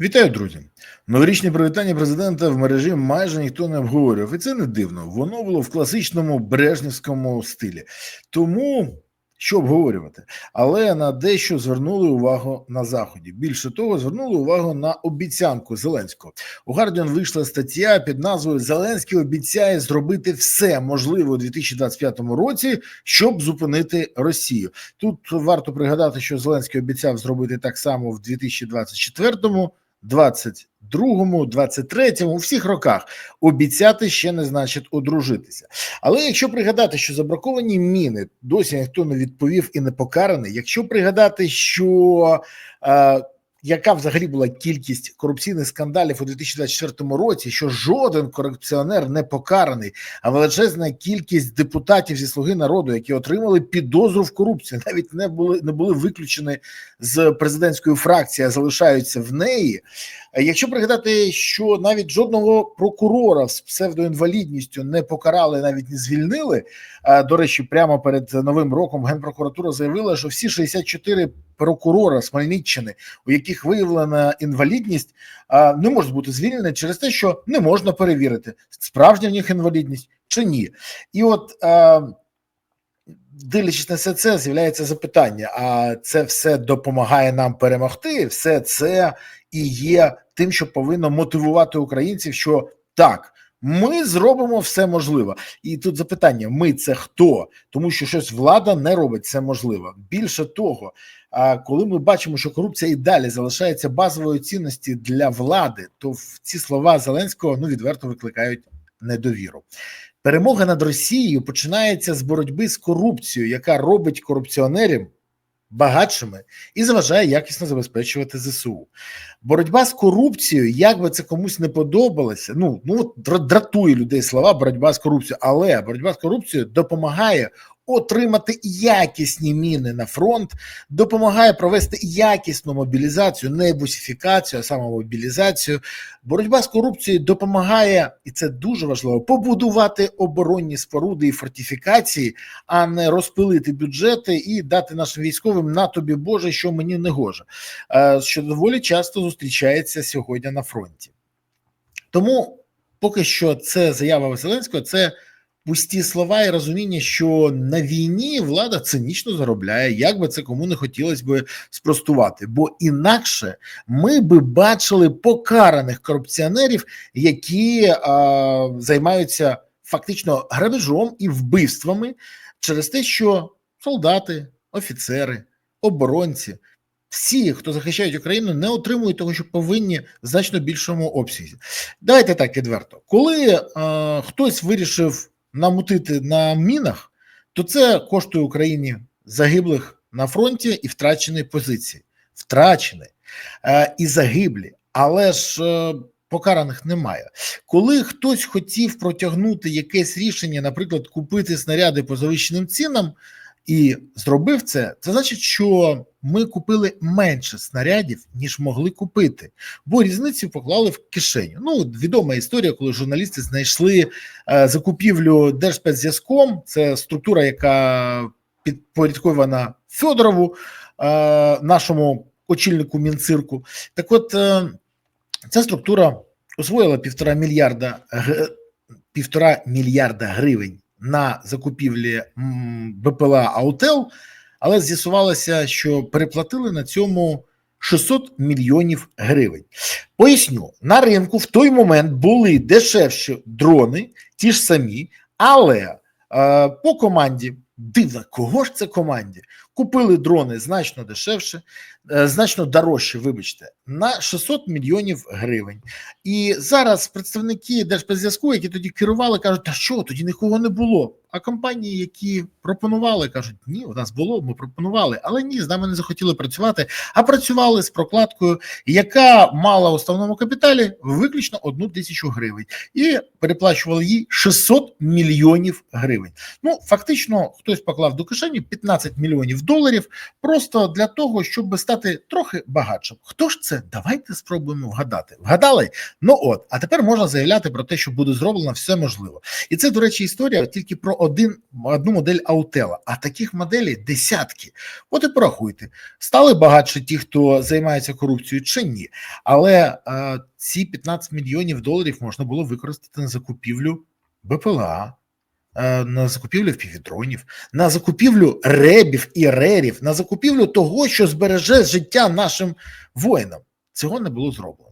Вітаю, друзі! Новорічне привітання президента в мережі майже ніхто не обговорював, і це не дивно. Воно було в класичному брежнівському стилі. Тому що обговорювати, але на дещо звернули увагу на заході. Більше того, звернули увагу на обіцянку Зеленського. У Гардіон вийшла стаття під назвою Зеленський обіцяє зробити все можливе у 2025 році, щоб зупинити Росію. Тут варто пригадати, що Зеленський обіцяв зробити так само в 2024-му, 22-му, 23-му, у всіх роках обіцяти ще не значить одружитися. Але якщо пригадати, що забраковані міни досі ніхто не відповів і не покараний, якщо пригадати, що е, яка взагалі була кількість корупційних скандалів у 2024 році, що жоден корупціонер не покараний, а величезна кількість депутатів зі слуги народу, які отримали підозру в корупції, навіть не були не були виключені з президентської фракції, а залишаються в неї. Якщо пригадати, що навіть жодного прокурора з псевдоінвалідністю не покарали, навіть не звільнили. До речі, прямо перед новим роком генпрокуратура заявила, що всі 64 прокурора з Хмельниччини, у яких виявлена інвалідність, не можуть бути звільнені через те, що не можна перевірити, справжня в них інвалідність чи ні. І от дивлячись на все це, з'являється запитання: а це все допомагає нам перемогти? Все це і є тим, що повинно мотивувати українців, що так. Ми зробимо все можливе, і тут запитання: ми це хто? Тому що щось влада не робить це можливо. Більше того, коли ми бачимо, що корупція і далі залишається базовою цінності для влади, то ці слова Зеленського ну відверто викликають недовіру. Перемога над Росією починається з боротьби з корупцією, яка робить корупціонерів багатшими і заважає якісно забезпечувати ЗСУ. Боротьба з корупцією, як би це комусь не подобалося, ну ну дратує людей слова боротьба з корупцією, але боротьба з корупцією допомагає отримати якісні міни на фронт, допомагає провести якісну мобілізацію, не бусифікацію, а саме мобілізацію. Боротьба з корупцією допомагає, і це дуже важливо, побудувати оборонні споруди і фортифікації, а не розпилити бюджети і дати нашим військовим на тобі Боже, що мені не гоже, е, що доволі часто зустрічається сьогодні на фронті. Тому поки що це заява Зеленського, це пусті слова і розуміння, що на війні влада цинічно заробляє, як би це кому не хотілося би спростувати. Бо інакше ми би бачили покараних корупціонерів, які а, займаються фактично грабежом і вбивствами через те, що солдати, офіцери, оборонці. Всі, хто захищають Україну, не отримують того, що повинні в значно більшому обсязі. Давайте так відверто, коли е, хтось вирішив намутити на мінах, то це коштує Україні загиблих на фронті і втрачені позиції. Втрачені е, і загиблі, але ж е, покараних немає. Коли хтось хотів протягнути якесь рішення, наприклад, купити снаряди по завищеним цінам і зробив це, це значить, що ми купили менше снарядів, ніж могли купити, бо різницю поклали в кишеню. Ну, відома історія, коли журналісти знайшли е, закупівлю Держспецзв'язком, це структура, яка підпорядкована Федорову, е, нашому очільнику мінцирку. Так, от е, ця структура освоїла півтора мільярда півтора мільярда гривень на закупівлі БПЛА Аутел, але з'ясувалося, що переплатили на цьому 600 мільйонів гривень. Поясню, на ринку в той момент були дешевші дрони, ті ж самі, але е, по команді. Дивно, кого ж це команді? Купили дрони значно дешевше, е, значно дорожче, вибачте, на 600 мільйонів гривень. І зараз представники Держспецзв'язку, які тоді керували, кажуть, та що тоді нікого не було. А компанії, які пропонували, кажуть, ні, у нас було, ми пропонували, але ні, з нами не захотіли працювати, а працювали з прокладкою, яка мала в основному капіталі виключно одну тисячу гривень, і переплачували їй 600 мільйонів гривень. Ну фактично, хтось поклав до кишені 15 мільйонів доларів просто для того, щоб стати трохи багатшим. Хто ж це? Давайте спробуємо вгадати. Вгадали? Ну от, а тепер можна заявляти про те, що буде зроблено все можливо. І це, до речі, історія тільки про один одну модель Аутела. А таких моделей десятки. От і порахуйте, стали багатші ті, хто займається корупцією, чи ні. Але е, ці 15 мільйонів доларів можна було використати на закупівлю БПЛА. Е, На закупівлю впівдронів, на закупівлю ребів і рерів, на закупівлю того, що збереже життя нашим воїнам. Цього не було зроблено.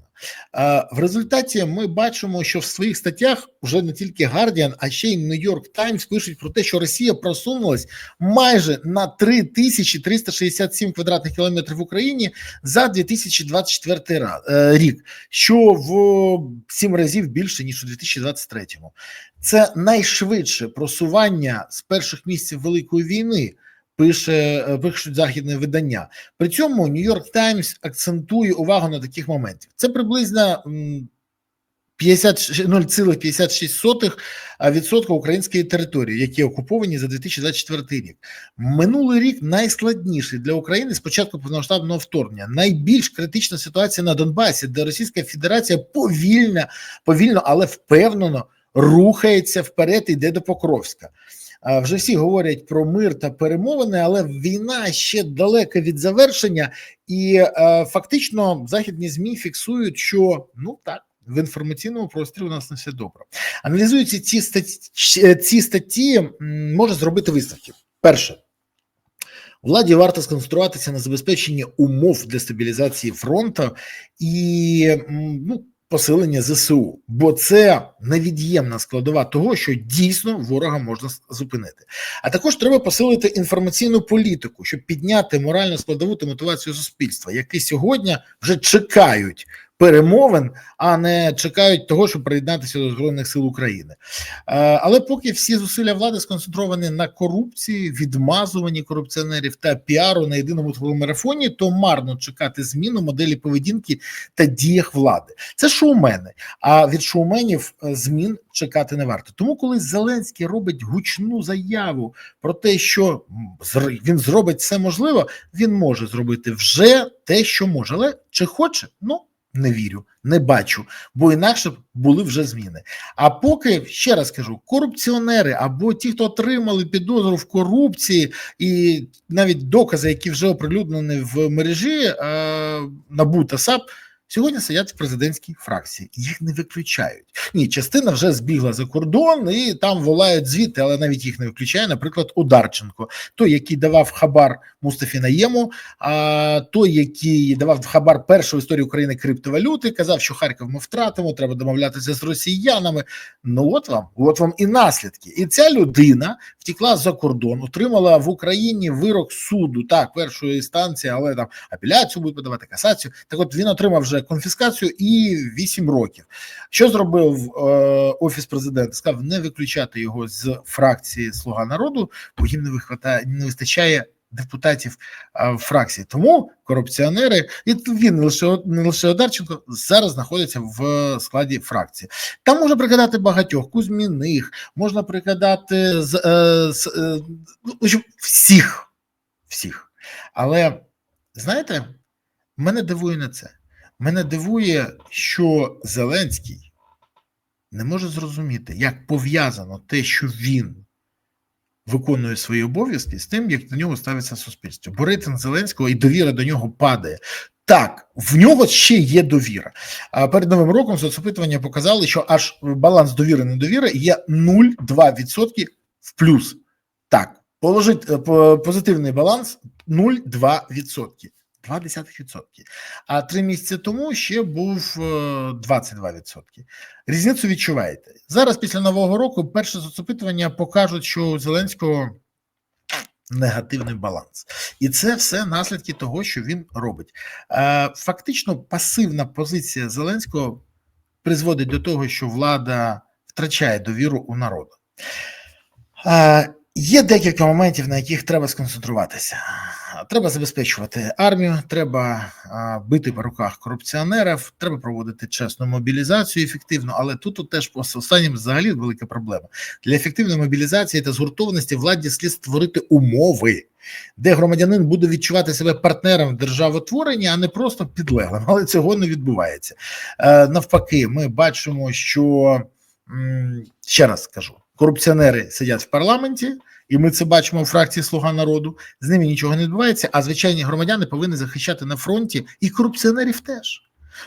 Е, В результаті ми бачимо, що в своїх статтях вже не тільки Guardian, а ще й New York Times пишуть про те, що Росія просунулась майже на 3367 квадратних кілометрів в Україні за 2024 ра- е, рік, що в 7 разів більше ніж у 2023. Це найшвидше просування з перших місяців Великої війни. Пише е, пишуть західне видання. При цьому Нью-Йорк Таймс акцентує увагу на таких моментів. Це приблизно м, 50 0,56% відсотка української території, які окуповані за 2024 рік. Минулий рік найскладніший для України з початку повномасштабного вторгнення. Найбільш критична ситуація на Донбасі, де Російська Федерація повільно, повільно, але впевнено рухається вперед, і йде до Покровська. Вже всі говорять про мир та перемовини, але війна ще далека від завершення, і е, фактично західні змі фіксують, що ну так. В інформаційному просторі у нас не все добре. Аналізуючи ці статті, ці статті може зробити висновки. Перше, владі варто сконцентруватися на забезпеченні умов для стабілізації фронту і ну, посилення ЗСУ, бо це невід'ємна складова того, що дійсно ворога можна зупинити. А також треба посилити інформаційну політику, щоб підняти моральну складову та мотивацію суспільства, які сьогодні вже чекають перемовин, а не чекають того, щоб приєднатися до збройних сил України. Е, Але поки всі зусилля влади сконцентровані на корупції, відмазуванні корупціонерів та піару на єдиному телемарафоні, то марно чекати зміну моделі поведінки та діях влади. Це шоумени. А від шоуменів е, змін чекати не варто. Тому, коли Зеленський робить гучну заяву про те, що він зробить все можливе, він може зробити вже те, що може, але чи хоче, ну не вірю, не бачу, бо інакше б були вже зміни. А поки ще раз кажу, корупціонери або ті, хто отримали підозру в корупції, і навіть докази, які вже оприлюднені в мережі е, НАБУ САП, сьогодні сидять в президентській фракції. Їх не виключають. Ні, частина вже збігла за кордон і там волають звідти, але навіть їх не виключає. Наприклад, Ударченко, той, який давав хабар Мустафі Наєму, а той, який давав хабар першої історії України криптовалюти, казав, що Харків ми втратимо, треба домовлятися з росіянами. Ну от вам, от вам і наслідки. І ця людина втекла за кордон, отримала в Україні вирок суду, так, першої інстанції, але там апеляцію буде подавати касацію. Так, от він отримав вже конфіскацію і 8 років. Що зробив е, офіс президента? Сказав не виключати його з фракції Слуга народу, бо їм не вихватає, не вистачає депутатів е, фракції. Тому корупціонери, і він не лише не лише Одарченко зараз знаходяться в складі фракції. Там можна пригадати багатьох Кузьміних, можна пригадати з, е, з е, ну, в всіх, всіх. Але знаєте, мене дивує не це. Мене дивує, що Зеленський не може зрозуміти, як пов'язано те, що він виконує свої обов'язки з тим, як до нього ставиться суспільство. Бо рейтинг Зеленського і довіра до нього падає. Так, в нього ще є довіра. А перед новим роком соцопитування показали, що аж баланс довіри недовіри є 0,2% в плюс. Так, положить е, позитивний баланс 0,2%. 0,2%. А три місяці тому ще був е, 22%. Різницю відчуваєте. Зараз, після Нового року, перше соцопитування покажуть, що у Зеленського негативний баланс. І це все наслідки того, що він робить. Е, Фактично, пасивна позиція Зеленського призводить до того, що влада втрачає довіру у народу. Е, Є декілька моментів, на яких треба сконцентруватися. Треба забезпечувати армію, треба бити по руках корупціонерів, треба проводити чесну мобілізацію ефективно. Але тут, теж по останнім взагалі велика проблема для ефективної мобілізації та згуртованості владі слід створити умови, де громадянин буде відчувати себе партнером в державотворенні, а не просто підлеглим. Але цього не відбувається. Е, навпаки, ми бачимо, що ще раз скажу: корупціонери сидять в парламенті. І ми це бачимо у фракції Слуга народу. З ними нічого не відбувається. А звичайні громадяни повинні захищати на фронті і корупціонерів теж.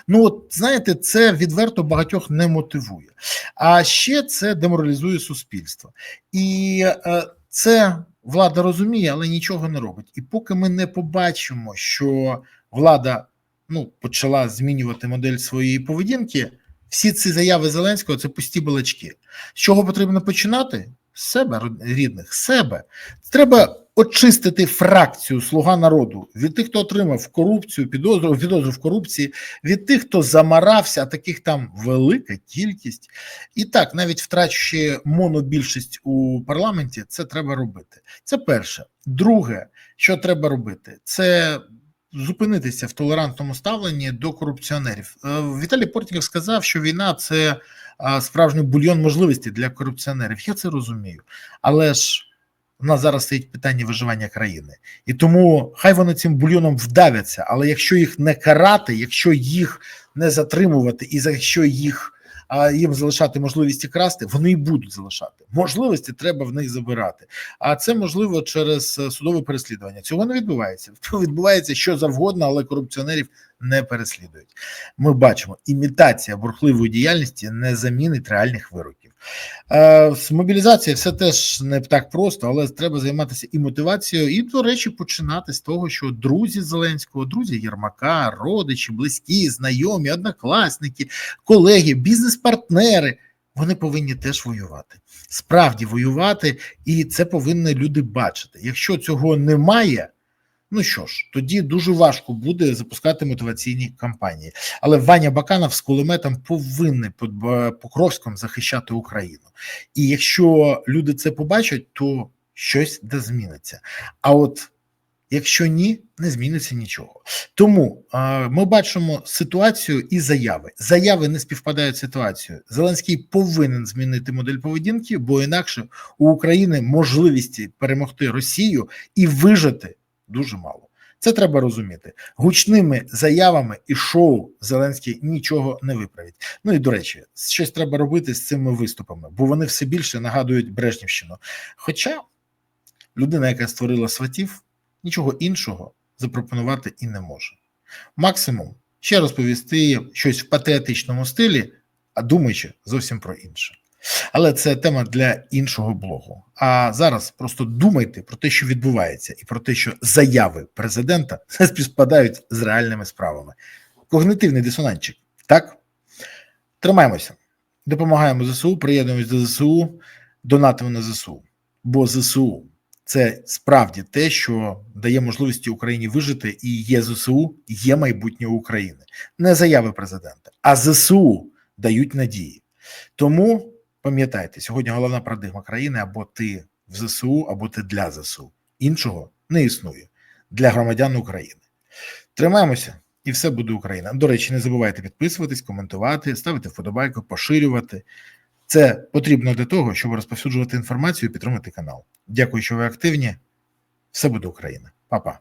Ну от знаєте, це відверто багатьох не мотивує. А ще це деморалізує суспільство, і е, це влада розуміє, але нічого не робить. І поки ми не побачимо, що влада ну почала змінювати модель своєї поведінки, всі ці заяви Зеленського це пусті балачки. З чого потрібно починати? Себе рідних, себе треба очистити фракцію Слуга народу від тих, хто отримав корупцію, підозру підозру в корупції, від тих, хто замарався, а таких там велика кількість. І так, навіть втрачуючи монобільшість у парламенті, це треба робити. Це перше. Друге, що треба робити, це зупинитися в толерантному ставленні до корупціонерів. Е, Віталій Портніков сказав, що війна це справжній бульйон можливостей для корупціонерів. Я це розумію, але ж у нас зараз стоїть питання виживання країни, і тому хай вони цим бульйоном вдавляться. Але якщо їх не карати, якщо їх не затримувати, і якщо їх а їм залишати можливість красти, вони і будуть залишати можливості. Треба в них забирати. А це можливо через судове переслідування. Цього не відбувається. Відбувається що завгодно, але корупціонерів не переслідують. Ми бачимо, імітація бурхливої діяльності не замінить реальних вироків. Е, з мобілізацією все теж не так просто, але треба займатися і мотивацією, і, до речі, починати з того, що друзі Зеленського, друзі Єрмака, родичі, близькі, знайомі, однокласники, колеги, бізнес-партнери. Вони повинні теж воювати, справді воювати, і це повинні люди бачити. Якщо цього немає, Ну що ж, тоді дуже важко буде запускати мотиваційні кампанії. Але Ваня Баканов з кулеметом повинен під Покровськом захищати Україну. І якщо люди це побачать, то щось де зміниться. А от якщо ні, не зміниться нічого. Тому а, ми бачимо ситуацію і заяви. Заяви не співпадають з ситуацією. Зеленський повинен змінити модель поведінки, бо інакше у України можливості перемогти Росію і вижити дуже мало. Це треба розуміти. Гучними заявами і шоу Зеленський нічого не виправить. Ну і до речі, щось треба робити з цими виступами, бо вони все більше нагадують Брежнівщину. Хоча людина, яка створила сватів, нічого іншого запропонувати і не може. Максимум ще розповісти щось в патріотичному стилі, а думаючи зовсім про інше. Але це тема для іншого блогу. А зараз просто думайте про те, що відбувається, і про те, що заяви президента співпадають з реальними справами. Когнитивний дисонанчик. Так тримаємося, допомагаємо ЗСУ, приєднуємось до ЗСУ, донатимо на ЗСУ. Бо ЗСУ це справді те, що дає можливості Україні вижити, і є ЗСУ, є майбутнє України, не заяви президента, а ЗСУ дають надії. Тому. Пам'ятайте, сьогодні головна парадигма країни або ти в ЗСУ, або ти для ЗСУ. Іншого не існує для громадян України. Тримаємося, і все буде Україна. До речі, не забувайте підписуватись, коментувати, ставити вподобайку, поширювати. Це потрібно для того, щоб розповсюджувати інформацію і підтримати канал. Дякую, що ви активні. Все буде Україна, Па-па.